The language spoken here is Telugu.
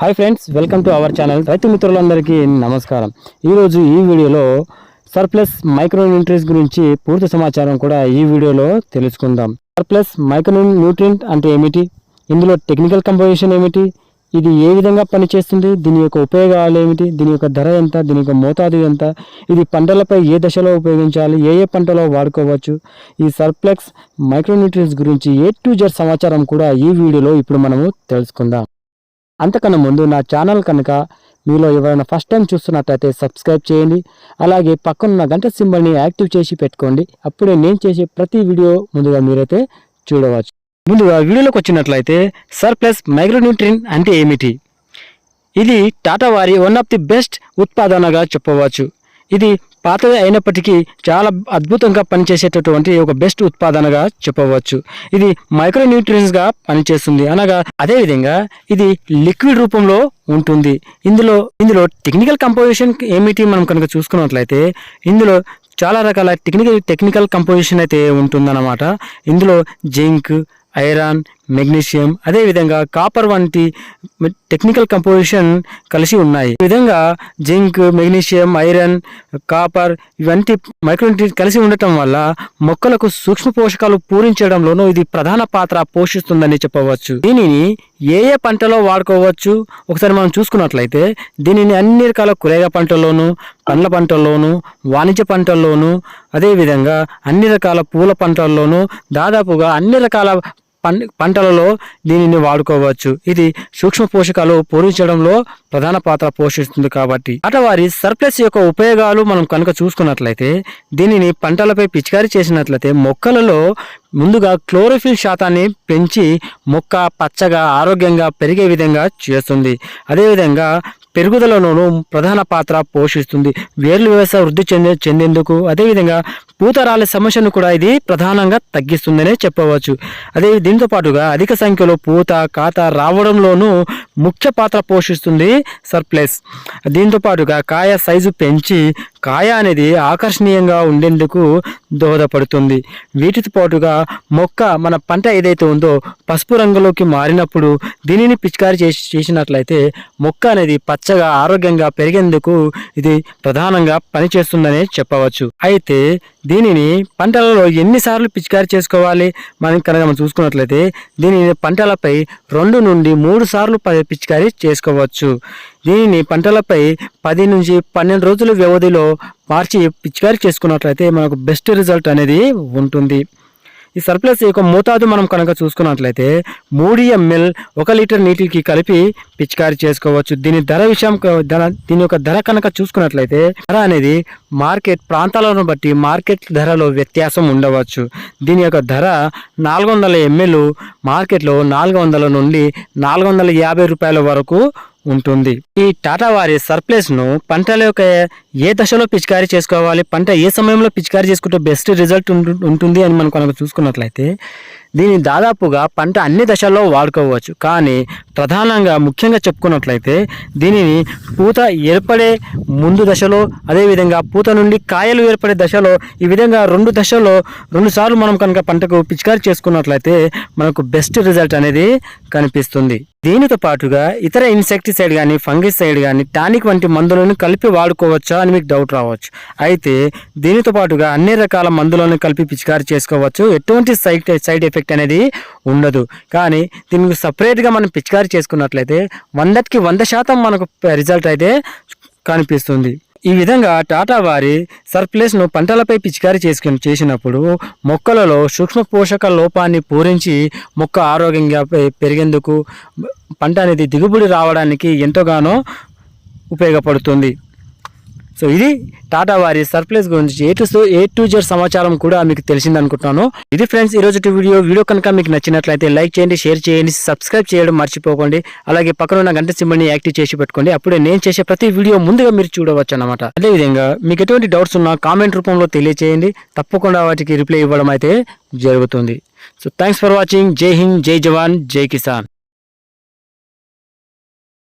Hi friends welcome to our channel. రైతు మిత్రులందరికీ నమస్కారం. ఈరోజు ఈ వీడియోలో సర్ప్లస్ మైక్రో న్యూట్రియన్స్ గురించి పూర్తి సమాచారం కూడా ఈ వీడియోలో తెలుసుకుందాం. సర్ప్లస్ మైక్రో న్యూట్రియంట్ అంటే ఏమిటి? ఇందులో టెక్నికల్ కంపోజిషన్ ఏమిటి? ఇది ఏ విధంగా పనిచేస్తుంది? దీని యొక్క ఉపయోగాలు ఏమిటి? దీని యొక్క ధర ఎంత? దీని యొక్క మోతాదు ఎంత? ఇది పంటలపై ఏ దశలో ఉపయోగించాలి? ఏ ఏ పంటలో వాడుకోవచ్చు? ఈ సర్ప్లెక్స్ మైక్రోన్యూట్రియన్స్ గురించి ఏ టు జెడ్ సమాచారం కూడా ఈ వీడియోలో ఇప్పుడు మనము తెలుసుకుందాం. అంతకన్నా ముందు నా ఛానల్ కనుక మీలో ఎవరైనా ఫస్ట్ టైం చూస్తున్నట్లయితే సబ్స్క్రైబ్ చేయండి. అలాగే పక్కనున్న గంట సింబల్ని యాక్టివ్ చేసి పెట్టుకోండి. అప్పుడే నేను చేసే ప్రతి వీడియో ముందుగా మీరైతే చూడవచ్చు. ముందుగా వీడియోలోకి వచ్చినట్లయితే సర్ప్లస్ మైక్రోన్యూట్రిన్ అంటే ఏమిటి? ఇది టాటా వారి వన్ ఆఫ్ ది బెస్ట్ ఉత్పాదనగా చెప్పవచ్చు. ఇది పాతది అయినప్పటికీ చాలా అద్భుతంగా పనిచేసేటటువంటి ఒక బెస్ట్ ఉత్పాదనగా చెప్పవచ్చు. ఇది మైక్రో పనిచేస్తుంది. అనగా అదేవిధంగా ఇది లిక్విడ్ రూపంలో ఉంటుంది. ఇందులో ఇందులో టెక్నికల్ కంపోజిషన్ ఏమిటి మనం కనుక చూసుకున్నట్లయితే ఇందులో చాలా రకాల టెక్నికల్ టెక్నికల్ కంపోజిషన్ అయితే ఉంటుందన్నమాట. ఇందులో జింక్ ఐరన్ మెగ్నీషియం అదేవిధంగా కాపర్ వంటి టెక్నికల్ కంపోజిషన్ కలిసి ఉన్నాయి. ఈ విధంగా జింక్ మెగ్నీషియం ఐరన్ కాపర్ ఇవంటి మైక్రోన్యూట్రియన్స్ కలిసి ఉండటం వల్ల మొక్కలకు సూక్ష్మ పోషకాలు పూరించడంలోనూ ఇది ప్రధాన పాత్ర పోషిస్తుందని చెప్పవచ్చు. దీనిని ఏ ఏ పంటలో వాడుకోవచ్చు? ఒకసారి మనం చూసుకున్నట్లయితే దీనిని అన్ని రకాల కూరగాయ పంటల్లోనూ పండ్ల పంటల్లోనూ వాణిజ్య పంటల్లోనూ అదేవిధంగా అన్ని రకాల పూల పంటల్లోనూ దాదాపుగా అన్ని రకాల పంటలలో దీనిని వాడుకోవచ్చు. ఇది సూక్ష్మ పోషకాలు పూరించడంలో ప్రధాన పాత్ర పోషిస్తుంది కాబట్టి. అటవారి సర్ప్లస్ యొక్క ఉపయోగాలు మనం కనుక చూసుకున్నట్లయితే దీనిని పంటలపై పిచికారీ చేసినట్లయితే మొక్కలలో ముందుగా క్లోరోఫిల్ శాతాన్ని పెంచి మొక్క పచ్చగా ఆరోగ్యంగా పెరిగే విధంగా చేస్తుంది. అదేవిధంగా పెరుగుదలలోనూ ప్రధాన పాత్ర పోషిస్తుంది. వేర్లు వ్యవస్థ వృద్ధి చెందే చెందేందుకు అదేవిధంగా పూతరాల సమస్యను కూడా ఇది ప్రధానంగా తగ్గిస్తుందనే చెప్పవచ్చు. అదే దీంతో పాటుగా అధిక సంఖ్యలో పూత కాత రావడంలోనూ ముఖ్య పాత్ర పోషిస్తుంది సర్ప్లస్. దీంతో పాటుగా కాయ సైజు పెంచి కాయ అనేది ఆకర్షణీయంగా ఉండేందుకు దోహదపడుతుంది. వీటితో పాటుగా మొక్క మన పంట ఏదైతే ఉందో పసుపు రంగులోకి మారినప్పుడు దీనిని పిచికారి చేసి చేసినట్లయితే మొక్క అనేది పచ్చగా ఆరోగ్యంగా పెరిగేందుకు ఇది ప్రధానంగా పనిచేస్తుందనే చెప్పవచ్చు. అయితే దీనిని పంటలలో ఎన్నిసార్లు పిచికారి చేసుకోవాలి? మనం కనుక మనం చూసుకున్నట్లయితే దీనిని పంటలపై రెండు నుండి మూడు సార్లు ప- పిచికారి చేసుకోవచ్చు. దీనిని పంటలపై పది నుంచి పన్నెండు రోజుల వ్యవధిలో మార్చి పిచికారి చేసుకున్నట్లయితే మనకు బెస్ట్ రిజల్ట్ అనేది ఉంటుంది. ఈ సర్ప్లస్ యొక్క మోతాదు మనం కనుక చూసుకున్నట్లయితే మూడు ఎంఎల్ ఒక లీటర్ నీటికి కలిపి పిచికారి చేసుకోవచ్చు. దీని ధర విషయం ధర దీని యొక్క ధర కనుక చూసుకున్నట్లయితే ధర అనేది మార్కెట్ ప్రాంతాలను బట్టి మార్కెట్ ధరలో వ్యత్యాసం ఉండవచ్చు. దీని యొక్క ధర నాలుగు వందల ఎంఎల్ మార్కెట్లో నాలుగు వందల నుండి నాలుగు వందల యాభై రూపాయల వరకు ఉంటుంది. ఈ టాటా వారి సర్ప్లస్ను పంటల యొక్క ఏ దశలో పిచికారీ చేసుకోవాలి పంట ఏ సమయంలో పిచికారీ చేసుకుంటే బెస్ట్ రిజల్ట్ ఉంటుంది అని మనం కనుక చూసుకున్నట్లయితే దీన్ని దాదాపుగా పంట అన్ని దశల్లో వాడుకోవచ్చు. కానీ ప్రధానంగా ముఖ్యంగా చెప్పుకున్నట్లయితే దీనిని పూత ఏర్పడే ముందు దశలో అదేవిధంగా పూత నుండి కాయలు ఏర్పడే దశలో ఈ విధంగా రెండు దశల్లో రెండు సార్లు మనం కనుక పంటకు పిచికారి చేసుకున్నట్లయితే మనకు బెస్ట్ రిజల్ట్ అనేది కనిపిస్తుంది. దీనితో పాటుగా ఇతర ఇన్సెక్టిసైడ్ కానీ ఫంగిసైడ్ కానీ టానిక్ వంటి మందులను కలిపి వాడుకోవచ్చా అని మీకు డౌట్ రావచ్చు. అయితే దీనితో పాటుగా అన్ని రకాల మందులను కలిపి పిచికారి చేసుకోవచ్చు. ఎటువంటి సైడ్ సైడ్ ఎఫెక్ట్ అనేది ఉండదు. కానీ దీనికి సపరేట్గా మనం పిచికారి చేసుకున్నట్లయితే వందకి వంద శాతం మనకు రిజల్ట్ అయితే కనిపిస్తుంది. ఈ విధంగా టాటా వారి సర్ప్లెస్ను పంటలపై పిచికారీ చేసుకుని చేసినప్పుడు మొక్కలలో సూక్ష్మ పోషక లోపాన్ని పూరించి మొక్క ఆరోగ్యంగా పెరిగేందుకు పంట అనేది దిగుబడి రావడానికి ఎంతగానో ఉపయోగపడుతుంది. సో ఇది టాటా వారి సర్ప్లస్ గురించి A to A to Z సమాచారం కూడా మీకు తెలిసింది అనుకుంటున్నాను. ఇది ఫ్రెండ్స్ ఈ రోజు వీడియో. వీడియో కనుక మీకు నచ్చినట్లయితే లైక్ చేయండి షేర్ చేయండి సబ్స్క్రైబ్ చేయడం మర్చిపోకండి. అలాగే పక్కన ఉన్న గంట సింబల్ని యాక్టివ్ చేసి పెట్టుకోండి. అప్పుడే నేను చేసే ప్రతి వీడియో ముందుగా మీరు చూడవచ్చు అనమాట అదేవిధంగా మీకు ఎటువంటి డౌట్స్ ఉన్నా కామెంట్ రూపంలో తెలియచేయండి. తప్పకుండా వాటికి రిప్లై ఇవ్వడం అయితే జరుగుతుంది. So thanks for watching. Jai Hind Jai జవాన్ జై కిసాన్.